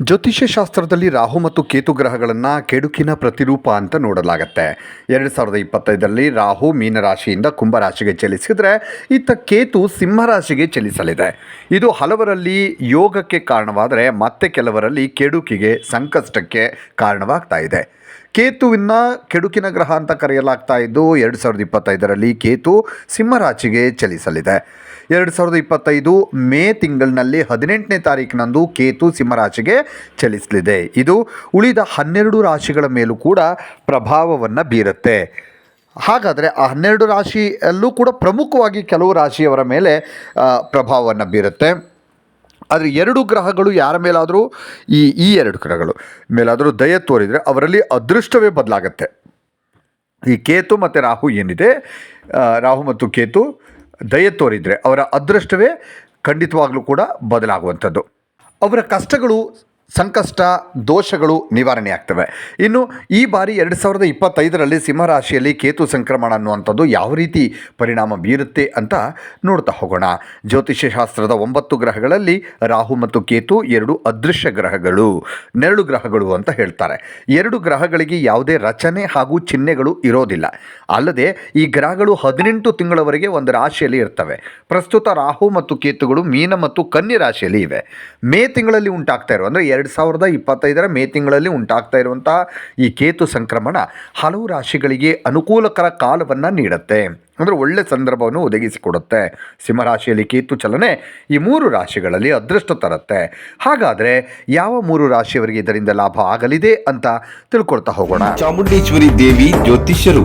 ಜ್ಯೋತಿಷ್ಯ ಶಾಸ್ತ್ರದಲ್ಲಿ ರಾಹು ಮತ್ತು ಕೇತು ಗ್ರಹಗಳನ್ನು ಕೆಡುಕಿನ ಪ್ರತಿರೂಪ ಅಂತ ನೋಡಲಾಗತ್ತೆ. ಎರಡು ಸಾವಿರದ ಇಪ್ಪತ್ತೈದರಲ್ಲಿ ರಾಹು ಮೀನರಾಶಿಯಿಂದ ಕುಂಭರಾಶಿಗೆ ಚಲಿಸಿದರೆ ಇತ್ತ ಕೇತು ಸಿಂಹರಾಶಿಗೆ ಚಲಿಸಲಿದೆ. ಇದು ಹಲವರಲ್ಲಿ ಯೋಗಕ್ಕೆ ಕಾರಣವಾದರೆ ಮತ್ತೆ ಕೆಲವರಲ್ಲಿ ಕೆಡುಕಿಗೆ ಸಂಕಷ್ಟಕ್ಕೆ ಕಾರಣವಾಗ್ತಾ ಇದೆ. ಕೇತುವಿನ ಕೆಡುಕಿನ ಗ್ರಹ ಅಂತ ಕರೆಯಲಾಗ್ತಾ ಇದ್ದು ಎರಡು ಸಾವಿರದ ಇಪ್ಪತ್ತೈದರಲ್ಲಿ ಕೇತು ಸಿಂಹರಾಶಿಗೆ ಚಲಿಸಲಿದೆ. ಎರಡು ಸಾವಿರದ ಇಪ್ಪತ್ತೈದು ಮೇ ತಿಂಗಳಿನಲ್ಲಿ ಹದಿನೆಂಟನೇ ತಾರೀಕಿನಂದು ಕೇತು ಸಿಂಹರಾಶಿಗೆ ಚಲಿಸಲಿದೆ. ಇದು ಉಳಿದ ಹನ್ನೆರಡು ರಾಶಿಗಳ ಮೇಲೂ ಕೂಡ ಪ್ರಭಾವವನ್ನು ಬೀರುತ್ತೆ. ಹಾಗಾದರೆ ಆ ಹನ್ನೆರಡು ರಾಶಿಯಲ್ಲೂ ಕೂಡ ಪ್ರಮುಖವಾಗಿ ಕೆಲವು ರಾಶಿಯವರ ಮೇಲೆ ಪ್ರಭಾವವನ್ನು ಬೀರುತ್ತೆ. ಆದರೆ ಎರಡು ಗ್ರಹಗಳು ಯಾರ ಮೇಲಾದರೂ, ಈ ಈ ಎರಡು ಗ್ರಹಗಳು ಮೇಲಾದರೂ ದಯ ತೋರಿದರೆ ಅವರಲ್ಲಿ ಅದೃಷ್ಟವೇ ಬದಲಾಗತ್ತೆ. ಈ ಕೇತು ಮತ್ತು ರಾಹು ಏನಿದೆ? ರಾಹು ಮತ್ತು ಕೇತು ದಯ ತೋರಿದರೆ ಅವರ ಅದೃಷ್ಟವೇ ಖಂಡಿತವಾಗಲೂ ಕೂಡ ಬದಲಾಗುವಂಥದ್ದು. ಅವರ ಕಷ್ಟಗಳು ಸಂಕಷ್ಟ, ದೋಷಗಳು ನಿವಾರಣೆ ಆಗ್ತವೆ. ಇನ್ನು ಈ ಬಾರಿ ಎರಡು ಸಾವಿರದ ಇಪ್ಪತ್ತೈದರಲ್ಲಿ ಸಿಂಹರಾಶಿಯಲ್ಲಿ ಕೇತು ಸಂಕ್ರಮಣ ಅನ್ನುವಂಥದ್ದು ಯಾವ ರೀತಿ ಪರಿಣಾಮ ಬೀರುತ್ತೆ ಅಂತ ನೋಡ್ತಾ ಹೋಗೋಣ. ಜ್ಯೋತಿಷ್ಯ ಶಾಸ್ತ್ರದ ಒಂಬತ್ತು ಗ್ರಹಗಳಲ್ಲಿ ರಾಹು ಮತ್ತು ಕೇತು ಎರಡು ಅದೃಶ್ಯ ಗ್ರಹಗಳು, ನೆರಳು ಗ್ರಹಗಳು ಅಂತ ಹೇಳ್ತಾರೆ. ಎರಡು ಗ್ರಹಗಳಿಗೆ ಯಾವುದೇ ರಚನೆ ಹಾಗೂ ಚಿಹ್ನೆಗಳು ಇರೋದಿಲ್ಲ. ಅಲ್ಲದೆ ಈ ಗ್ರಹಗಳು ಹದಿನೆಂಟು ತಿಂಗಳವರೆಗೆ ಒಂದು ರಾಶಿಯಲ್ಲಿ ಇರ್ತವೆ. ಪ್ರಸ್ತುತ ರಾಹು ಮತ್ತು ಕೇತುಗಳು ಮೀನ ಮತ್ತು ಕನ್ಯೆ ರಾಶಿಯಲ್ಲಿ ಇವೆ. ಮೇ ತಿಂಗಳಲ್ಲಿ ಉಂಟಾಗ್ತಾ ಇರೋ ಅಂದರೆ ಎರಡು ಸಾವಿರದ ಇಪ್ಪತ್ತೈದರ ಮೇ ತಿಂಗಳಲ್ಲಿ ಉಂಟಾಗ್ತಾ ಇರುವಂತಹ ಈ ಕೇತು ಸಂಕ್ರಮಣ ಹಲವು ರಾಶಿಗಳಿಗೆ ಅನುಕೂಲಕರ ಕಾಲವನ್ನು ನೀಡುತ್ತೆ. ಅಂದರೆ ಒಳ್ಳೆ ಸಂದರ್ಭವನ್ನು ಒದಗಿಸಿಕೊಡುತ್ತೆ ಸಿಂಹರಾಶಿಯಲ್ಲಿ ಕೇತು ಚಲನೆ ಈ ಮೂರು ರಾಶಿಗಳಲ್ಲಿ ಅದೃಷ್ಟ ತರುತ್ತೆ. ಹಾಗಾದರೆ ಯಾವ ಮೂರು ರಾಶಿಯವರಿಗೆ ಇದರಿಂದ ಲಾಭ ಆಗಲಿದೆ ಅಂತ ತಿಳ್ಕೊಳ್ತಾ ಹೋಗೋಣ. ಚಾಮುಂಡೇಶ್ವರಿ ದೇವಿ ಜ್ಯೋತಿಷ್ಯರು.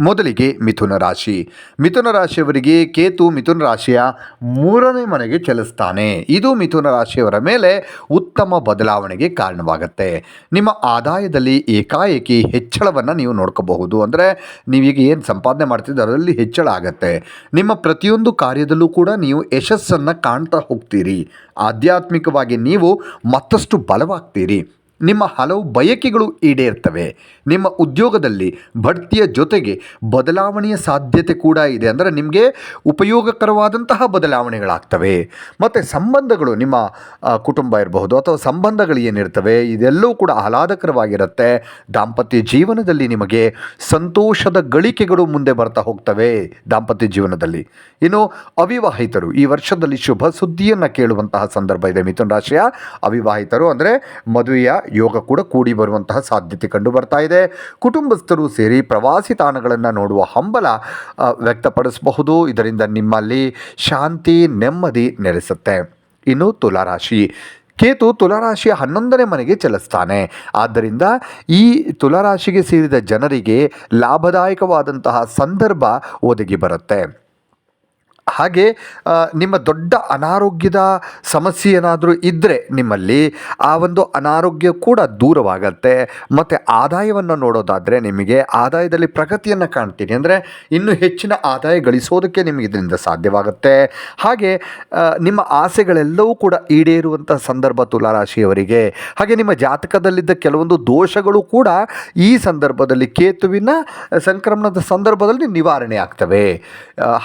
ಮೊದಲಿಗೆ ಮಿಥುನ ರಾಶಿ. ಮಿಥುನ ರಾಶಿಯವರಿಗೆ ಕೇತು ಮಿಥುನ ರಾಶಿಯ ಮೂರನೇ ಮನೆಗೆ ಚಲಿಸ್ತಾನೆ. ಇದು ಮಿಥುನ ರಾಶಿಯವರ ಮೇಲೆ ಉತ್ತಮ ಬದಲಾವಣೆಗೆ ಕಾರಣವಾಗುತ್ತೆ. ನಿಮ್ಮ ಆದಾಯದಲ್ಲಿ ಏಕಾಏಕಿ ಹೆಚ್ಚಳವನ್ನು ನೀವು ನೋಡ್ಕೋಬಹುದು. ಅಂದರೆ ನೀವೀಗ ಏನು ಸಂಪಾದನೆ ಮಾಡ್ತಿದ್ದೀರ ಅದರಲ್ಲಿ ಹೆಚ್ಚಳ ಆಗುತ್ತೆ. ನಿಮ್ಮ ಪ್ರತಿಯೊಂದು ಕಾರ್ಯದಲ್ಲೂ ಕೂಡ ನೀವು ಯಶಸ್ಸನ್ನು ಕಾಣ್ತಾ ಹೋಗ್ತೀರಿ. ಆಧ್ಯಾತ್ಮಿಕವಾಗಿ ನೀವು ಮತ್ತಷ್ಟು ಬಲವಾಗ್ತೀರಿ. ನಿಮ್ಮ ಹಲವು ಬಯಕೆಗಳು ಈಡೇರ್ತವೆ. ನಿಮ್ಮ ಉದ್ಯೋಗದಲ್ಲಿ ಬಡ್ತಿಯ ಜೊತೆಗೆ ಬದಲಾವಣೆಯ ಸಾಧ್ಯತೆ ಕೂಡ ಇದೆ. ಅಂದರೆ ನಿಮಗೆ ಉಪಯೋಗಕರವಾದಂತಹ ಬದಲಾವಣೆಗಳಾಗ್ತವೆ. ಮತ್ತು ಸಂಬಂಧಗಳು ನಿಮ್ಮ ಕುಟುಂಬ ಇರಬಹುದು ಅಥವಾ ಸಂಬಂಧಗಳು ಏನಿರ್ತವೆ, ಇದೆಲ್ಲವೂ ಕೂಡ ಆಹ್ಲಾದಕರವಾಗಿರುತ್ತೆ. ದಾಂಪತ್ಯ ಜೀವನದಲ್ಲಿ ನಿಮಗೆ ಸಂತೋಷದ ಗಳಿಕೆಗಳು ಮುಂದೆ ಬರ್ತಾ ಹೋಗ್ತವೆ ದಾಂಪತ್ಯ ಜೀವನದಲ್ಲಿ. ಇನ್ನು ಅವಿವಾಹಿತರು, ಈ ವರ್ಷದಲ್ಲಿ ಶುಭ ಸುದ್ದಿಯನ್ನು ಕೇಳುವಂತಹ ಸಂದರ್ಭ ಇದೆ ಮಿಥುನ ರಾಶಿಯ. ಅವಿವಾಹಿತರು ಅಂದರೆ ಮದುವೆಯ ಯೋಗ ಕೂಡ ಕೂಡಿ ಬರುವಂತಹ ಸಾಧ್ಯತೆ ಕಂಡು ಬರ್ತಾ ಇದೆ. ಕುಟುಂಬಸ್ಥರು ಸೇರಿ ಪ್ರವಾಸಿ ತಾಣಗಳನ್ನು ನೋಡುವ ಹಂಬಲ ವ್ಯಕ್ತಪಡಿಸಬಹುದು. ಇದರಿಂದ ನಿಮ್ಮಲ್ಲಿ ಶಾಂತಿ, ನೆಮ್ಮದಿ ನೆಲೆಸುತ್ತೆ. ಇನ್ನು ತುಲಾರಾಶಿ. ಕೇತು ತುಲಾರಾಶಿಯ ಹನ್ನೊಂದನೇ ಮನೆಗೆ ಚಲಿಸ್ತಾನೆ. ಆದ್ದರಿಂದ ಈ ತುಲಾರಾಶಿಗೆ ಸೇರಿದ ಜನರಿಗೆ ಲಾಭದಾಯಕವಾದಂತಹ ಸಂದರ್ಭ ಒದಗಿ ಬರುತ್ತೆ. ಹಾಗೆ ನಿಮ್ಮ ದೊಡ್ಡ ಅನಾರೋಗ್ಯದ ಸಮಸ್ಯೆ ಏನಾದರೂ ಇದ್ದರೆ ನಿಮ್ಮಲ್ಲಿ ಆ ಒಂದು ಅನಾರೋಗ್ಯ ಕೂಡ ದೂರವಾಗತ್ತೆ. ಮತ್ತು ಆದಾಯವನ್ನು ನೋಡೋದಾದರೆ ನಿಮಗೆ ಆದಾಯದಲ್ಲಿ ಪ್ರಗತಿಯನ್ನು ಕಾಣ್ತೀನಿ. ಅಂದರೆ ಇನ್ನೂ ಹೆಚ್ಚಿನ ಆದಾಯ ಗಳಿಸೋದಕ್ಕೆ ನಿಮಗೆ ಇದರಿಂದ ಸಾಧ್ಯವಾಗುತ್ತೆ. ಹಾಗೆ ನಿಮ್ಮ ಆಸೆಗಳೆಲ್ಲವೂ ಕೂಡ ಈಡೇರುವಂಥ ಸಂದರ್ಭ ತುಲಾರಾಶಿಯವರಿಗೆ, ಹಾಗೆ ನಿಮ್ಮ ಜಾತಕದಲ್ಲಿದ್ದ ಕೆಲವೊಂದು ದೋಷಗಳು ಕೂಡ ಈ ಸಂದರ್ಭದಲ್ಲಿ ಕೇತುವಿನ ಸಂಕ್ರಮಣದ ಸಂದರ್ಭದಲ್ಲಿ ನಿವಾರಣೆ ಆಗ್ತವೆ.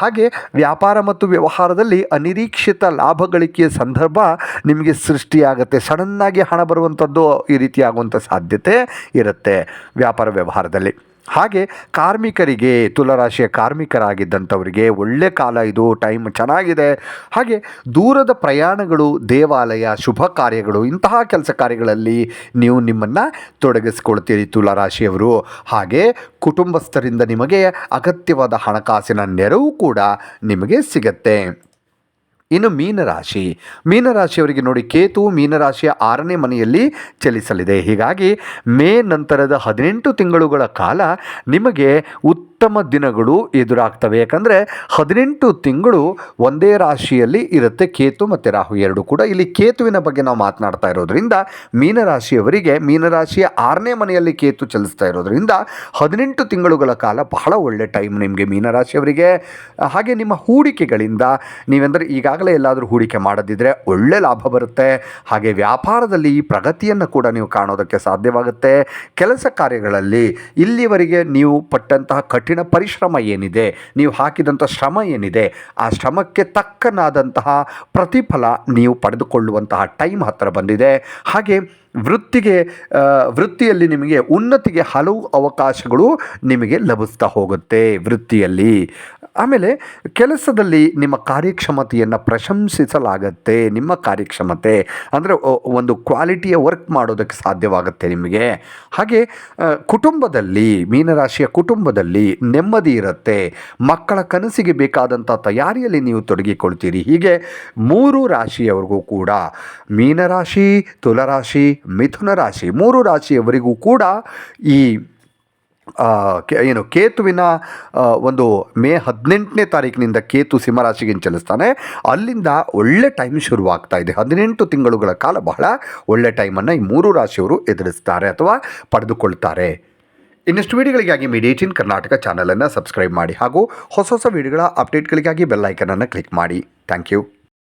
ಹಾಗೆ ವ್ಯಾಪಾರ ಮತ್ತು ವ್ಯವಹಾರದಲ್ಲಿ ಅನಿರೀಕ್ಷಿತ ಲಾಭ ಗಳಿಕೆಯ ಸಂದರ್ಭ ನಿಮಗೆ ಸೃಷ್ಟಿಯಾಗುತ್ತೆ. ಸಡನ್ನಾಗಿ ಹಣ ಬರುವಂಥದ್ದು ಈ ರೀತಿಯಾಗುವಂಥ ಸಾಧ್ಯತೆ ಇರುತ್ತೆ ವ್ಯಾಪಾರ ವ್ಯವಹಾರದಲ್ಲಿ. ಹಾಗೆ ಕಾರ್ಮಿಕರಿಗೆ, ತುಲರಾಶಿಯ ಕಾರ್ಮಿಕರಾಗಿದ್ದಂಥವರಿಗೆ ಒಳ್ಳೆ ಕಾಲ ಇದು, ಟೈಮ್ ಚೆನ್ನಾಗಿದೆ. ಹಾಗೆ ದೂರದ ಪ್ರಯಾಣಗಳು, ದೇವಾಲಯ, ಶುಭ ಕಾರ್ಯಗಳು, ಇಂತಹ ಕೆಲಸ ಕಾರ್ಯಗಳಲ್ಲಿ ನೀವು ನಿಮ್ಮನ್ನು ತೊಡಗಿಸ್ಕೊಳ್ತೀರಿ ತುಲಾರಾಶಿಯವರು. ಹಾಗೆ ಕುಟುಂಬಸ್ಥರಿಂದ ನಿಮಗೆ ಅಗತ್ಯವಾದ ಹಣಕಾಸಿನ ನೆರವು ಕೂಡ ನಿಮಗೆ ಸಿಗತ್ತೆ. ಇನ್ನು ಮೀನರಾಶಿ. ಮೀನರಾಶಿಯವರಿಗೆ ನೋಡಿ ಕೇತು ಮೀನರಾಶಿಯ ಆರನೇ ಮನೆಯಲ್ಲಿ ಚಲಿಸಲಿದೆ. ಹೀಗಾಗಿ ಮೇ ನಂತರದ ಹದಿನೆಂಟು ತಿಂಗಳುಗಳ ಕಾಲ ನಿಮಗೆ ಉತ್ತಮ ದಿನಗಳು ಎದುರಾಗ್ತವೆ. ಯಾಕಂದರೆ ಹದಿನೆಂಟು ತಿಂಗಳು ಒಂದೇ ರಾಶಿಯಲ್ಲಿ ಇರುತ್ತೆ ಕೇತು ಮತ್ತು ರಾಹು ಎರಡು ಕೂಡ. ಇಲ್ಲಿ ಕೇತುವಿನ ಬಗ್ಗೆ ನಾವು ಮಾತನಾಡ್ತಾ ಇರೋದ್ರಿಂದ ಮೀನರಾಶಿಯವರಿಗೆ ಮೀನರಾಶಿಯ ಆರನೇ ಮನೆಯಲ್ಲಿ ಕೇತು ಚಲಿಸ್ತಾ ಇರೋದ್ರಿಂದ ಹದಿನೆಂಟು ತಿಂಗಳುಗಳ ಕಾಲ ಬಹಳ ಒಳ್ಳೆ ಟೈಮ್ ನಿಮಗೆ ಮೀನರಾಶಿಯವರಿಗೆ. ಹಾಗೆ ನಿಮ್ಮ ಹೂಡಿಕೆಗಳಿಂದ ನೀವೆಂದರೆ ಈಗಾಗಲೇ ಎಲ್ಲಾದರೂ ಹೂಡಿಕೆ ಮಾಡದಿದ್ದರೆ ಒಳ್ಳೆ ಲಾಭ ಬರುತ್ತೆ. ಹಾಗೆ ವ್ಯಾಪಾರದಲ್ಲಿ ಪ್ರಗತಿಯನ್ನು ಕೂಡ ನೀವು ಕಾಣೋದಕ್ಕೆ ಸಾಧ್ಯವಾಗುತ್ತೆ. ಕೆಲಸ ಕಾರ್ಯಗಳಲ್ಲಿ ಇಲ್ಲಿವರೆಗೆ ನೀವು ಪಟ್ಟಂತಹ ಕಠಿಣ ಪರಿಶ್ರಮ ಏನಿದೆ, ನೀವು ಹಾಕಿದಂಥ ಶ್ರಮ ಏನಿದೆ, ಆ ಶ್ರಮಕ್ಕೆ ತಕ್ಕನಾದಂತಹ ಪ್ರತಿಫಲ ನೀವು ಪಡೆದುಕೊಳ್ಳುವಂತಹ ಟೈಮ್ ಹತ್ತಿರ ಬಂದಿದೆ. ಹಾಗೆ ವೃತ್ತಿಗೆ ವೃತ್ತಿಯಲ್ಲಿ ನಿಮಗೆ ಉನ್ನತಿಗೆ ಹಲವು ಅವಕಾಶಗಳು ನಿಮಗೆ ಲಭಿಸ್ತಾ ಹೋಗುತ್ತೆ ವೃತ್ತಿಯಲ್ಲಿ. ಆಮೇಲೆ ಕೆಲಸದಲ್ಲಿ ನಿಮ್ಮ ಕಾರ್ಯಕ್ಷಮತೆಯನ್ನು ಪ್ರಶಂಸಿಸಲಾಗತ್ತೆ, ನಿಮ್ಮ ಕಾರ್ಯಕ್ಷಮತೆ ಅಂದರೆ ಒಂದು ಕ್ವಾಲಿಟಿಯ ವರ್ಕ್ ಮಾಡೋದಕ್ಕೆ ಸಾಧ್ಯವಾಗುತ್ತೆ ನಿಮಗೆ. ಹಾಗೆ ಕುಟುಂಬದಲ್ಲಿ, ಮೀನರಾಶಿಯ ಕುಟುಂಬದಲ್ಲಿ ನೆಮ್ಮದಿ ಇರುತ್ತೆ, ಮಕ್ಕಳ ಕನಸಿಗೆ ಬೇಕಾದಂಥ ತಯಾರಿಯಲ್ಲಿ ನೀವು ತೊಡಗಿಕೊಳ್ತೀರಿ. ಹೀಗೆ ಮೂರು ರಾಶಿಯವರಿಗೂ ಕೂಡ ಮೀನರಾಶಿ, ತುಲರಾಶಿ ಮಿಥುನ ರಾಶಿ, ಮೂರು ರಾಶಿಯವರಿಗೂ ಕೂಡ ಈ ಏನು ಕೇತುವಿನ ಒಂದು ಮೇ ಹದಿನೆಂಟನೇ ತಾರೀಕಿನಿಂದ ಕೇತು ಸಿಂಹರಾಶಿಗೆ ಚಲಿಸ್ತಾನೆ. ಅಲ್ಲಿಂದ ಒಳ್ಳೆ ಟೈಮ್ ಶುರುವಾಗ್ತಾ ಇದೆ. ಹದಿನೆಂಟು ತಿಂಗಳುಗಳ ಕಾಲ ಬಹಳ ಒಳ್ಳೆ ಟೈಮನ್ನು ಈ ಮೂರು ರಾಶಿಯವರು ಎದುರಿಸ್ತಾರೆ ಅಥವಾ ಪಡೆದುಕೊಳ್ತಾರೆ. ಇನ್ನಷ್ಟು ವಿಡಿಯೋಗಳಿಗಾಗಿ ಇನ್ ಕರ್ನಾಟಕ ಚಾನಲನ್ನು ಸಬ್ಸ್ಕ್ರೈಬ್ ಮಾಡಿ ಹಾಗೂ ಹೊಸ ಹೊಸ ವೀಡಿಯೋಗಳ ಅಪ್ಡೇಟ್ಗಳಿಗಾಗಿ ಬೆಲ್ ಐಕನನ್ನು ಕ್ಲಿಕ್ ಮಾಡಿ. Thank you